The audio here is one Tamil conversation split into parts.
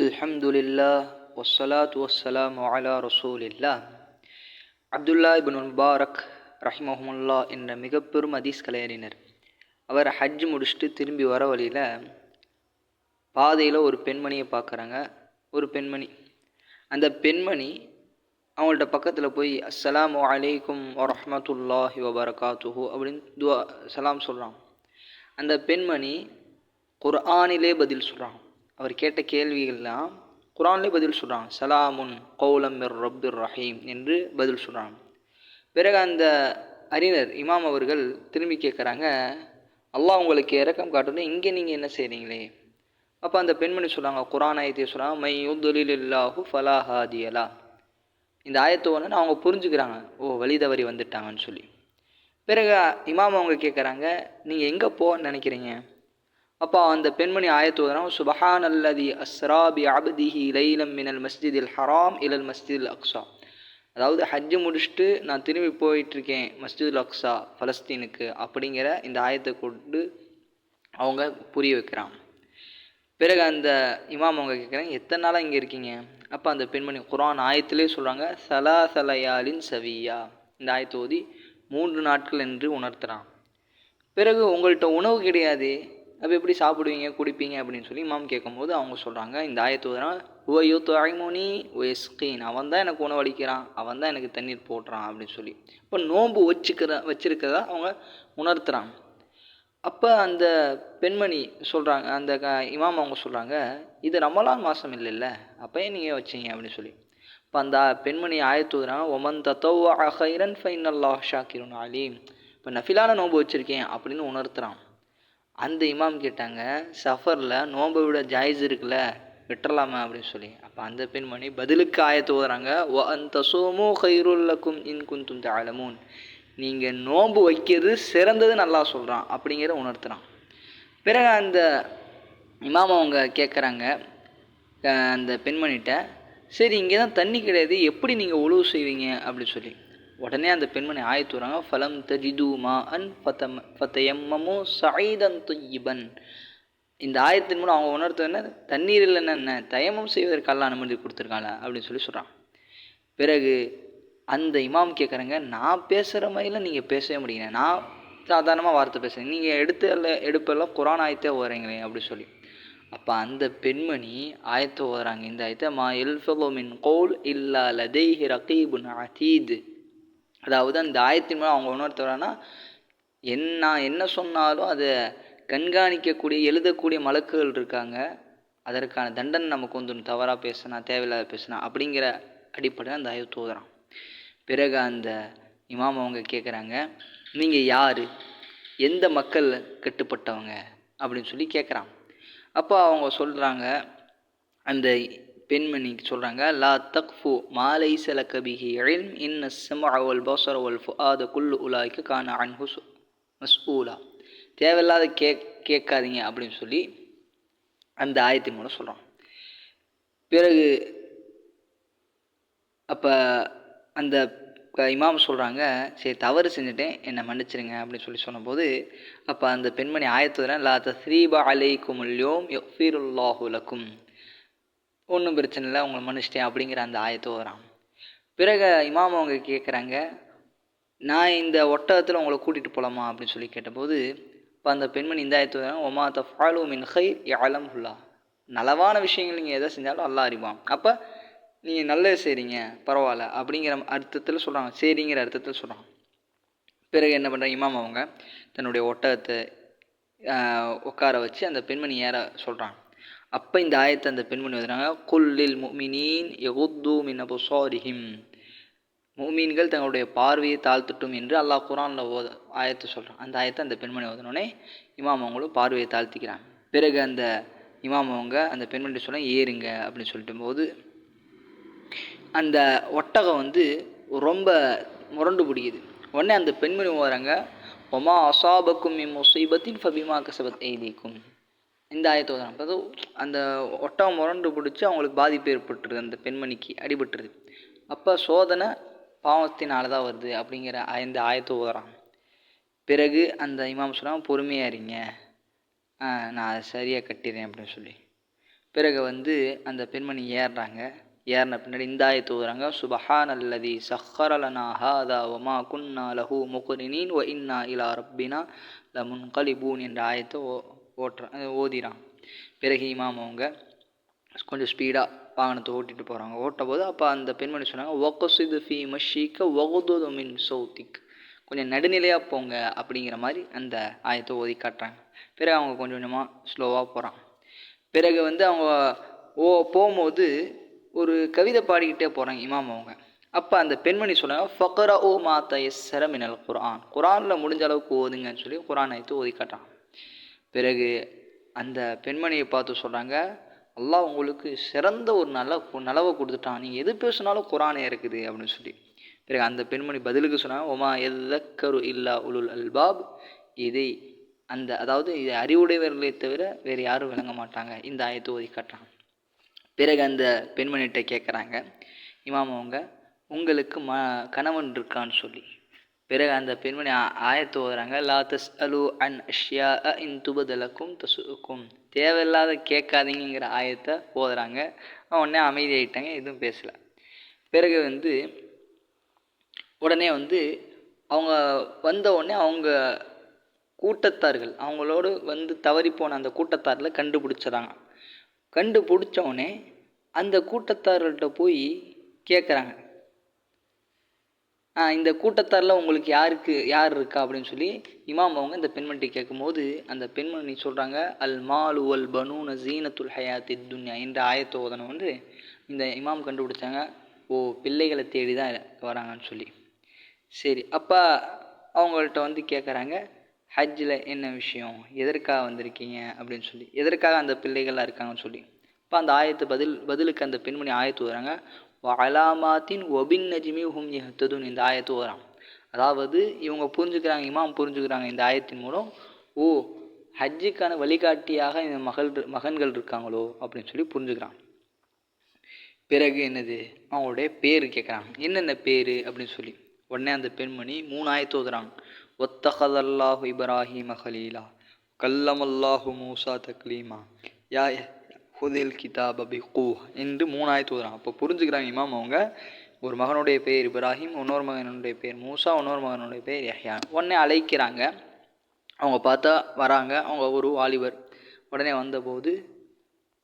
அல்ஹம்துலில்லா வசலாத் வசலாம் அலா ரசூலில்லா அப்துல்லா இபின் முபாரக் ரஹ்மஹமுல்லா என்ற மிக பெரும் அதீஸ் கலைஞரினர் அவர் ஹஜ் முடிச்சுட்டு திரும்பி வர வழியில் பாதையில் ஒரு பெண்மணியை பார்க்குறாங்க. ஒரு பெண்மணி. அந்த பெண்மணி அவங்கள்ட்ட பக்கத்தில் போய் அஸ்லாம் அலைக்கும் வரமத்துல்லாஹி வபரகாத்துஹு அப்படின்னு துவா சலாம் சொல்கிறான் அந்த பெண்மணி குர்ஆனிலே பதில் சொல்கிறான் அவர் கேட்ட கேள்விகள்லாம் குரான்லேயே பதில் சொல்கிறாங்க சலாமுன் கௌலம் மிர் ரப்துர் ரஹீம் என்று பதில் சொல்கிறாங்க பிறகு அந்த அறிஞர் இமாம் அவர்கள் திரும்பி கேட்குறாங்க அல்லாஹ் உங்களுக்கு இறக்கம் காட்டணும் இங்கே நீங்கள் என்ன செய்கிறீங்களே அப்போ அந்த பெண்மணி சொல்கிறாங்க குரான் ஆயத்தை சொல்கிறாங்க மை யுதுலில் இல்லாஹு ஃபலா ஹாதியலா. இந்த ஆயத்தை ஒன்று அவங்க புரிஞ்சுக்கிறாங்க. ஓ வழி தவறி வந்துட்டாங்கன்னு சொல்லி. பிறகு இமாம் அவங்க கேட்குறாங்க நீங்கள் எங்கே போகன்னு நினைக்கிறீங்க? அப்போ அந்த பெண்மணி ஆயத்துவதனா சுபஹான் அல்லதி அஸ்ராபி அபதிஹி லைலம் மினல் மஸ்ஜிதில் ஹராம் இலல் மஸ்ஜிதில் அக்ஸா. அதாவது ஹஜ்ஜு முடிச்சுட்டு நான் திரும்பி போயிட்டுருக்கேன் மஸ்ஜிதுல் அக்ஸா பலஸ்தீனுக்கு அப்படிங்கிற இந்த ஆயத்தை கொண்டு அவங்க புரிய வைக்கிறான் பிறகு அந்த இமாம் அவங்க கேட்குறாங்க எத்தனை நாளாக இங்கே இருக்கீங்க? அப்போ அந்த பெண்மணி குரான் ஆயத்திலே சொல்கிறாங்க சலா சலையாலின் சவியா. இந்த ஆயத்தை ஓதி மூன்று நாட்கள் என்று உணர்த்துறான். பிறகு உங்கள்கிட்ட உணவு கிடையாது? அப்போ எப்படி சாப்பிடுவீங்க குடிப்பீங்க அப்படின்னு சொல்லி இமாம் கேட்கும்போது அவங்க சொல்கிறாங்க இந்த ஆயத்து ஓதுறான் ஓ ஐமோனி ஒயஸ்கீன் அவன் தான் எனக்கு உணவளிக்கிறான் அவன் தான் எனக்கு தண்ணீர் போடுறான் அப்படின்னு சொல்லி. இப்போ நோன்பு வச்சுக்கிற வச்சுருக்கிறதா அவங்க உணர்த்துறாங்க. அப்போ அந்த பெண்மணி சொல்கிறாங்க அந்த க இமாம் அவங்க சொல்கிறாங்க இது ரமலான் மாதம் இல்லைல்ல அப்போ நீங்கள் வச்சீங்க அப்படின்னு சொல்லி. இப்போ அந்த பெண்மணி ஆயத்துறாங்க ஒமன் தத்தோ அஹைரன் ஃபைன் அல்லாஹ் ஷாக்கிருன் அலீம். இப்போ நஃபிலான நோன்பு வச்சுருக்கேன் அப்படின்னு உணர்த்துறான். அந்த இமாம் கேட்டாங்க சஃபரில் நோன்பை விட ஜாயிஸ் இருக்குல்ல விட்டுறலாமா அப்படின்னு சொல்லி. அப்போ அந்த பெண்மணி பதிலுக்கு ஆயத்து ஓதுறாங்க ஒ அந்த சோமோ ஹைருல்லக்கும் இன் குந்தும் தாழமூன் நீங்கள் நோன்பு வைக்கிறது சிறந்தது நல்லா சொல்கிறான் அப்படிங்கிற உணர்த்துறான். பிறகு அந்த இமாம் அவங்க கேட்குறாங்க அந்த பெண்மணிகிட்ட சரி இங்கே தான் தண்ணி கிடையாது எப்படி நீங்கள் உழவு செய்வீங்க? அப்படின்னு சொல்லி. உடனே அந்த பெண்மணி ஆயத்துறாங்க ஃபலம் தஜிது அன் ஃபத்தம் ஃபத்தயம்மமோ சாயிதன் தொய்யிபன். இந்த ஆயத்தின் மூலம் அவங்க உணர்த்து என்ன? தண்ணீர் இல்லைன்னா என்ன தயமம் செய்வதற்கு அனுமதி கொடுத்துருக்காங்க அப்படின்னு சொல்லி சொல்கிறான் பிறகு அந்த இமாம் கேட்குறாங்க நான் பேசுகிற மாதிரிலாம் நீங்கள் பேசவே முடியல நான் சாதாரணமாக வார்த்தை பேசுகிறேன் நீங்கள் எடுத்து எடுப்பெல்லாம் குரான் ஆயத்தே ஓதுறீங்களே அப்படி சொல்லி. அப்போ அந்த பெண்மணி ஆயத்தை ஓதுறாங்க. இந்த ஆயத்தை மா எல்ஃபலோ மின் கோல் இல்லா லதேஹி ரகீபுன் அதீது அதாவது அந்த ஆயத்தின் மூலம் அவங்க உணர்த்துறாங்கன்னா என்ன என்ன சொன்னாலும் அதை கண்காணிக்கக்கூடிய எழுதக்கூடிய மலக்குகள் இருக்காங்க. அதற்கான தண்டனை நமக்கு வந்துடும் தவறாக பேசினா தேவையில்லாத பேசினா அப்படிங்கிற அடிப்படையில் அந்த ஆய்வு தூதுறான். பிறகு அந்த இமாம் அவங்க கேட்குறாங்க நீங்கள் யார்? எந்த மக்கள் கட்டுப்பட்டவங்க? அப்படின்னு சொல்லி கேட்குறான் அப்போ அவங்க சொல்கிறாங்க அந்த பெண்மணிக்கு சொல்கிறாங்க லா தக்ஃபு மாலை சல கபிஹி இல்ம் இன்ன சம் அவல் பௌசர் அவல் ஃபுஆத குல்லு உலாய்க்கு கான அன்ஹு மஸ்ஊலா. தேவையில்லாத கேக் கேட்காதீங்க அப்படின்னு சொல்லி அந்த ஆயத்தின் மூலம் சொல்கிறோம் பிறகு அப்போ அந்த இமாம் சொல்கிறாங்க சரி தவறு செஞ்சுட்டேன் என்னை மன்னிச்சிருங்க அப்படின்னு சொல்லி சொன்னபோது அப்போ அந்த பெண்மணி ஆயத்துறேன் லா தஸ்ரீபா அலைக்கும் ல்யோம் யஃபீருல்லாஹுலக்கும் ஒன்றும் பிரச்சனை இல்லை உங்களை மன்னிச்சிட்டேன் அப்படிங்கிற அந்த ஆயத்தை வரான். பிறகு இமாம் அவங்க கேட்குறாங்க நான் இந்த ஒட்டகத்தில் உங்களை கூட்டிகிட்டு போகலாமா அப்படின்னு சொல்லி கேட்டபோது இப்போ அந்த பெண்மணி இந்த ஆயத்து வராங்க ஒமா தஃபாலு மின் ஹை யாலம் ஹுல்லா. நலவான விஷயங்கள் நீங்கள் எதை செஞ்சாலும் அல்லா அறிவான். அப்போ நீங்கள் நல்லது செய்கிறீங்க பரவாயில்ல அப்படிங்கிற அர்த்தத்தில் சொல்கிறாங்க சரிங்கிற அர்த்தத்தில் சொல்கிறாங்க பிறகு என்ன பண்ணுறாங்க இமாம் அவங்க தன்னுடைய ஒட்டகத்தை உட்கார வச்சு அந்த பெண்மணி ஏற சொல்கிறாங்க அப்போ இந்த ஆயத்தை அந்த பெண்மணி வந்துறாங்க குல்லில் முமினீன் எகுத்து மின் அபுசாரிஹிம். முமீன்கள் தங்களுடைய பார்வையை தாழ்த்தட்டும் என்று அல்லாஹ் குரானில் ஓத ஆயத்தை சொல்கிறான் அந்த ஆயத்தை அந்த பெண்மணி ஓதனோடனே இமாம் அவங்களும் பார்வையை தாழ்த்திக்கிறாங்க. பிறகு அந்த இமாம் அவங்க அந்த பெண்மணி சொல்ல ஏறுங்க அப்படின்னு சொல்லிட்டு போது அந்த ஒட்டகம் வந்து ரொம்ப முரண்டு பிடிக்குது. உடனே அந்த பெண்மணி ஓதுறாங்க ஒமா அசாபக்கும் இம் முசீபத்தின் ஃபபிமா கசபத் எய்திக்கும் இந்த ஆயத்தை ஓதுறாங்க அதாவது அந்த ஒட்டகம் முரண்டு பிடிச்சி அவங்களுக்கு பாதிப்பு ஏற்பட்டுருது. அந்த பெண்மணிக்கு அடிபட்டுருது. அப்போ சோதனை பாவத்தினால தான் வருது அப்படிங்கிற இந்த ஆயத்தை ஓதுறான் பிறகு அந்த இமாம் சொல்கிறாங்க பொறுமையாக இருங்க. நான் அதை சரியாக கட்டிடுறேன் அப்படின்னு சொல்லி. பிறகு வந்து அந்த பெண்மணி ஏறுறாங்க. ஏறின பின்னாடி இந்த ஆயத்து ஓதுறாங்க சுபஹான் அல்லதி சஹரலனா ஹாதா ஒமா குன்னா லஹு முகுரினின் ஒ இன்னா இலா ரப்பினா லமுன் கலிபூன் என்ற ஆயத்தை ஓ ஓட்டுறான் ஓதிறான். பிறகு இமாம் அவங்க கொஞ்சம் ஸ்பீடாக வாகனத்தை ஓட்டிட்டு போகிறாங்க ஓட்ட போது அப்போ அந்த பெண்மணி சொன்னாங்க ஒக்கசுது ஃபி மஷீக்க ஒகுது மின் சௌத்திக். கொஞ்சம் நடுநிலையாக போங்க அப்படிங்கிற மாதிரி அந்த ஆயத்தை ஓதி காட்டுறாங்க. பிறகு அவங்க கொஞ்சம் கொஞ்சமாக ஸ்லோவாக போகிறான் பிறகு வந்து அவங்க ஓ போகும்போது ஒரு கவிதை பாடிக்கிட்டே போகிறாங்க இமாம் அவங்க. அப்போ அந்த பெண்மணி சொன்னாங்க ஃபக்கரா ஓ மாத்த எஸ் சரமினல் குரான் குரானில் முடிஞ்ச அளவுக்கு ஓதுங்கன்னு சொல்லி குரான் ஆயத்தை ஓதி காட்டுறான் பிறகு அந்த பெண்மணியை பார்த்து சொல்கிறாங்க அல்லாஹ் உங்களுக்கு சிறந்த ஒரு நல்ல நலவை கொடுத்துட்டான். நீ எது பேசினாலும் குரானே இருக்குது அப்படின்னு சொல்லி. பிறகு அந்த பெண்மணி பதிலுக்கு சொன்னாங்க ஒமா எதக்கரு இல்லா உலுல் அல்பாப். இதை அந்த அதாவது இதை அறிவுடையவர்களை தவிர வேறு யாரும் விளங்க மாட்டாங்க. இந்த ஆயத்தை ஓதி காட்டுறாங்க. பிறகு அந்த பெண்மணிகிட்ட கேட்குறாங்க இமாம் அவங்க உங்களுக்கு ம கணவன் இருக்கான்னு சொல்லி. பிறகு அந்த பெண்மணி ஆயத்து ஓதுறாங்க லா தஸ் அலு அன் அஷ்யா அ இன் துபதலக்கும் தசுக்கும் தேவையில்லாத கேட்காதீங்கிற ஆயத்தை ஓதுறாங்க. உடனே அமைதியாயிட்டாங்க எதுவும் பேசலை. பிறகு வந்து உடனே வந்து அவங்க வந்த உடனே அவங்க கூட்டத்தார்கள் அவங்களோடு வந்து தவறி போன அந்த கூட்டத்தாரில் கண்டுபிடிச்சிடறாங்க. கண்டுபிடிச்ச உடனே அந்த கூட்டத்தார்கள்ட்ட போய் கேட்குறாங்க. இந்த கூட்டத்தாரில் உங்களுக்கு யாருக்கு யார் இருக்கா அப்படின்னு சொல்லி இமாம் அவங்க இந்த பெண்மணிட்டு கேட்கும்போது அந்த பெண்மணி சொல்கிறாங்க அல் மாலு அல் பனூன ஜீனத்துல் ஹயாத்தி துன்யா என்ற ஆயத்த ஓதனை வந்து இந்த இமாம் கண்டுபிடிச்சாங்க. ஓ பிள்ளைகளை தேடி தான் வராங்கன்னு சொல்லி. சரி அப்போ அவங்கள்ட்ட வந்து கேட்குறாங்க ஹஜ்ஜில் என்ன விஷயம்? எதற்காக வந்திருக்கீங்க? அப்படின்னு சொல்லி. எதற்காக அந்த பிள்ளைகள்லாம் இருக்காங்கன்னு சொல்லி. இப்போ அந்த ஆயத்து பதில் பதிலுக்கு அந்த பெண்மணி ஆயத்து வராங்க அலாமாத்தின் ஒபின் நஜிமி ஹும் யஹ்ததுன் இந்த ஆயத்து வரான் அதாவது இவங்க புரிஞ்சுக்கிறாங்க இமாம் புரிஞ்சுக்கிறாங்க இந்த ஆயத்தின் மூலம் ஓ ஹஜ்ஜுக்கான வழிகாட்டியாக இந்த மகள் மகன்கள் இருக்காங்களோ அப்படின்னு சொல்லி புரிஞ்சுக்கிறான். பிறகு என்னது? அவங்களுடைய பேர் கேட்குறாங்க. என்னென்ன பேர் அப்படின்னு சொல்லி. உடனே அந்த பெண்மணி மூணு ஆயத்து ஓதுறாங்க. ஒத்தகதல்லாஹு இப்ராஹிம ஹலீலா கல்லமல்லாஹு மூசா தக்லீமா யா ஹுதில் கிதாப் அபி கூ என்று மூணாயிரத்து ஆயத்து அப்போ புரிஞ்சுக்கிறாங்க இமாம் அவங்க. ஒரு மகனுடைய பேர் இப்ராஹிம் இன்னொரு மகனுடைய பேர் மூசா இன்னொரு மகனுடைய பேர் யஹ்யா. உடனே அழைக்கிறாங்க. அவங்க பார்த்தா வராங்க. அவங்க ஒரு வாலிபர். உடனே வந்தபோது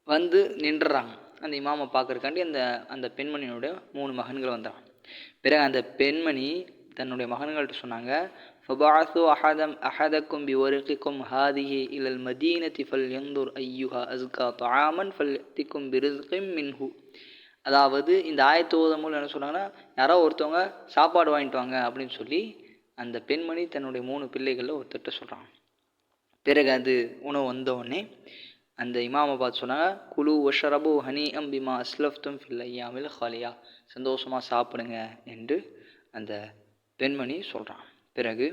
வந்து நின்றுறாங்க. அந்த இமாமை பார்க்கறக்காண்டி அந்த அந்த பெண்மணியினுடைய மூணு மகன்கள் வந்தாங்க. பிறகு அந்த பெண்மணி தன்னுடைய மகன்கள்கிட்ட சொன்னாங்க فبعثوا أحدم أحدكم بورقكم هذه إلى المدينة فلينظر أيها أزكى طعاما فليأتكم برزق منه அதாவது இந்த ஆயத்து ஓதும் மூலம் என்ன சொன்னாங்கன்னா யாரோ ஒருத்தவங்க சாப்பாடு வாங்கிட்டு வாங்க அப்படின்னு சொல்லி அந்த பெண்மணி தன்னுடைய மூணு பிள்ளைகளில் ஒருத்தர்கிட்ட சொல்கிறாங்க பிறகு அது உணவு வந்த உடனே அந்த இமாமை பார்த்து சொன்னாங்க குழு ஒஷரபு ஹனி அம்பிமா அஸ்லஃப்தும் ஃபில் ஐயாமில் ஹாலியா சந்தோஷமாக சாப்பிடுங்க என்று அந்த பெண்மணி சொல்கிறான் பிறகு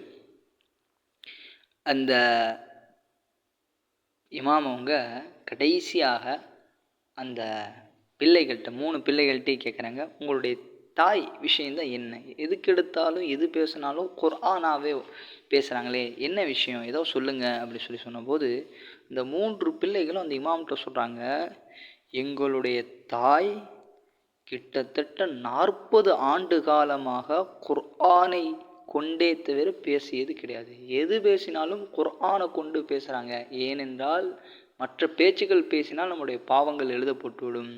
அந்த இமாம் அவங்க கடைசியாக அந்த பிள்ளைகள்கிட்ட மூணு பிள்ளைகள்கிட்டே கேட்குறாங்க உங்களுடைய தாய் விஷயந்தான் என்ன? எதுக்கு எடுத்தாலும் எது பேசினாலும் குர்ஆனாவே பேசுகிறாங்களே என்ன விஷயம்? ஏதோ சொல்லுங்கள் அப்படி சொல்லி சொன்னபோது இந்த மூன்று பிள்ளைகளும் அந்த இமாம்கிட்ட சொல்கிறாங்க எங்களுடைய தாய் கிட்டத்தட்ட நாற்பது ஆண்டு காலமாக குர்ஆனை கொண்டே தவிர பேசியது கிடையாது. எது பேசினாலும் குர்ஆனை கொண்டு பேசுகிறாங்க ஏனென்றால் மற்ற பேச்சுக்கள் பேசினால் நம்முடைய பாவங்கள் எழுதப்பட்டுவிடும்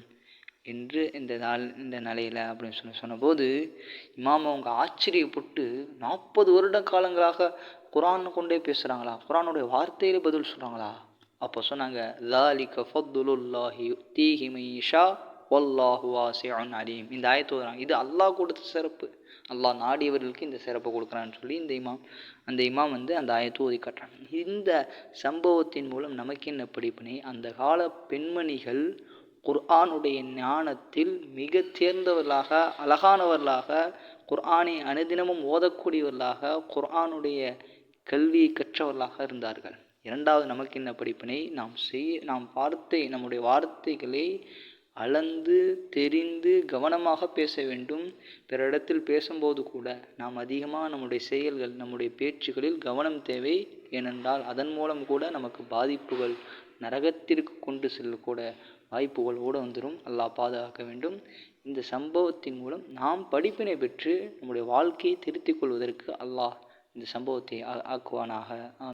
என்று இந்த நாள் இந்த நிலையில் அப்படின்னு சொல்லி சொன்னபோது இமாம் அவங்க ஆச்சரியப்பட்டு நாற்பது வருட காலங்களாக குரான் கொண்டே பேசுகிறாங்களா குரானுடைய வார்த்தையில் பதில் சொல்கிறாங்களா அப்போ சொன்னாங்க லாலிக ஃபத்துலுல்லாஹி தீஹிமிஷா மைஷா வல்லாஹு அலீம். இந்த ஆயத்து வராங்க இது அல்லாஹ் கொடுத்த சிறப்பு. அல்லாஹ் நாடியவர்களுக்கு இந்த சிறப்பை கொடுக்குறான்னு சொல்லி இந்த இமாம் அந்த இமாம் வந்து அந்த ஆயத்தை ஓதி காட்டுறாங்க. இந்த சம்பவத்தின் மூலம் நமக்கு என்ன படிப்பினை? அந்த கால பெண்மணிகள் குர்ஆனுடைய ஞானத்தில் மிக தேர்ந்தவர்களாக அழகானவர்களாக குர்ஆனை அனுதினமும் ஓதக்கூடியவர்களாக குர்ஆனுடைய கல்வியை கற்றவர்களாக இருந்தார்கள். இரண்டாவது நமக்கு என்ன படிப்பினை? நாம் செய் நாம் வார்த்தை நம்முடைய வார்த்தைகளை அளந்து தெரிந்து கவனமாக பேச வேண்டும். பிறரிடத்தில் பேசும்போது கூட நாம் அதிகமாக நம்முடைய செயல்கள் நம்முடைய பேச்சுகளில் கவனம் தேவை. ஏனென்றால் அதன் மூலம் கூட நமக்கு பாதிப்புகள் நரகத்திற்கு கொண்டு செல்லக்கூட வாய்ப்புகள் கூட வந்துடும் அல்லாஹ் பாதுகாக்க வேண்டும். இந்த சம்பவத்தின் மூலம் நாம் படிப்பினை பெற்று நம்முடைய வாழ்க்கையை திருத்திக் கொள்வதற்கு அல்லாஹ் இந்த சம்பவத்தை ஆக்குவானாக.